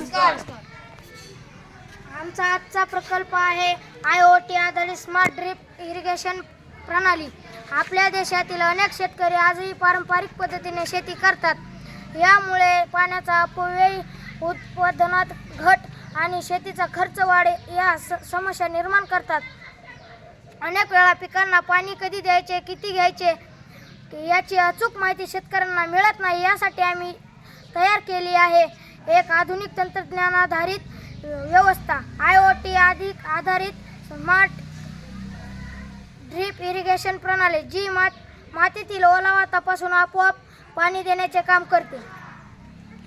नमस्कार. आमचा आजचा प्रकल्प आहे आय ओ टी आधारित स्मार्ट ड्रिप इरिगेशन प्रणाली. आपल्या देशातील अनेक शेतकरी आजही पारंपरिक पद्धतीने शेती करतात. यामुळे पाण्याचा अपव्यय उत्पादनात घट आणि शेतीचा खर्च वाढे या स समस्या निर्माण करतात. अनेक वेळा पिकांना पाणी कधी द्यायचे किती घ्यायचे याची अचूक माहिती शेतकऱ्यांना मिळत नाही यासाठी आम्ही तयार केली आहे. एक आधुनिक तंत्रज्ञान आधारित व्यवस्था आय ओ टी अधिक आधारित स्मार्ट ड्रीप इरिगेशन प्रणाली जी मात मातीतील ओलावा तपासून आपोआप पाणी देण्याचे काम करते.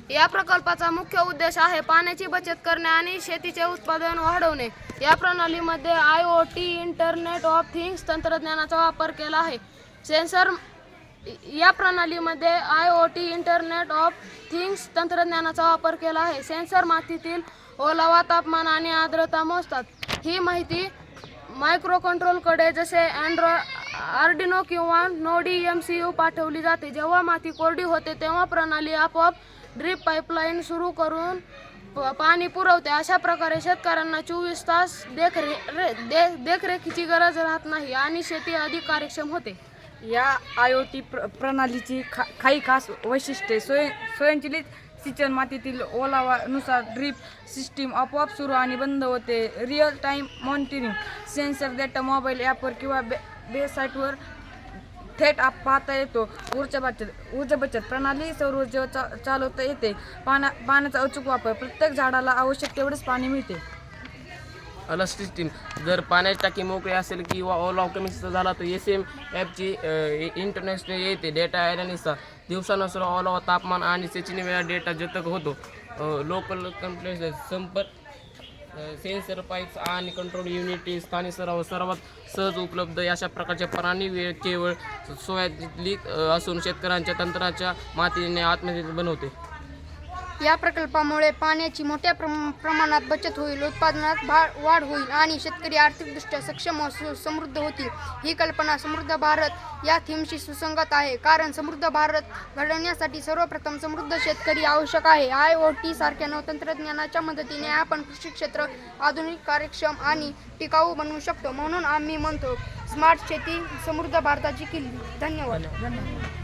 या प्रकल्पाचा मुख्य उद्देश आहे पाण्याची बचत करणे आणि शेतीचे उत्पादन वाढवणे. या प्रणालीमध्ये I O T internet of things तंत्रज्ञानाचा वापर केला आहे. सेन्सर या प्रणालीमध्ये I O T internet of things तंत्रज्ञानाचा वापर केला आहे. सेन्सर मातीतील ओलावा तापमान आणि आर्द्रता मोजतात. ही माहिती मायक्रो कंट्रोलकडे जसे अँड्रॉ आर्डिनो किंवा नोडी एम सी यू पाठवली जाते जेव्हा माती कोरडी होते तेव्हा प्रणाली आपोआप ड्रीप पाईपलाईन सुरू करून प- पाणी पुरवते. अशा प्रकारे शेतकऱ्यांना चोवीस तास देखरे रे- दे देखरेखीची गरज राहत नाही आणि शेती अधिक कार्यक्षम होते. या आय ओ टी प्र प्रणालीची खा काही खास वैशिष्ट्ये. स्वयं स्वयंचलित सिंचन मातीतील ओलावानुसार ड्रीप सिस्टीम आपोआप सुरू आणि बंद होते. Real time monitoring sensor data mobile ॲपवर किंवा बे वेबसाईटवर थेट आप पाहता येतो. ऊर्जा बचत ऊर्जा बचत प्रणाली सौर ऊर्जेवर चा चालवता येते. पाण्या पाण्याचा अचूक वापर प्रत्येक झाडाला आवश्यक तेवढेच पाणी मिळते. सिस्टीम जर पाण्याची टाकी मोकळी असेल किंवा ओलाव कमी झाला तर एस एम ॲपची इंटरनॅशनल येते डेटा ॲनालिसचा दिवसानुसार ओलावा तापमान आणि सेचिनी वेळा डेटा जतक होतो. लोकल कंप्लेंट संपर्क सेन्सर पाईप्स आणि कंट्रोल युनिटी स्थानिक सराव सर्वात सहज उपलब्ध अशा प्रकारच्या प्राणी वेळ केवळ सोयालीक असून शेतकऱ्यांच्या तंत्राच्या मातीने आत्मनिर्भर बनवते. या प्रकल्पामुळे पाण्याची मोठ्या प्रम प्रमाणात बचत होईल उत्पादनात भा वाढ होईल आणि शेतकरी आर्थिकदृष्ट्या सक्षम व समृद्ध होतील. ही कल्पना समृद्ध भारत या थीमशी सुसंगत आहे कारण समृद्ध भारत घडवण्यासाठी सर्वप्रथम समृद्ध शेतकरी आवश्यक आहे. आय ओ टी सारख्या नवतंत्रज्ञानाच्या मदतीने आपण कृषी क्षेत्र आधुनिक कार्यक्षम आणि टिकाऊ बनवू शकतो म्हणून आम्ही म्हणतो स्मार्ट शेती समृद्ध भारताची किल्ली. धन्यवाद.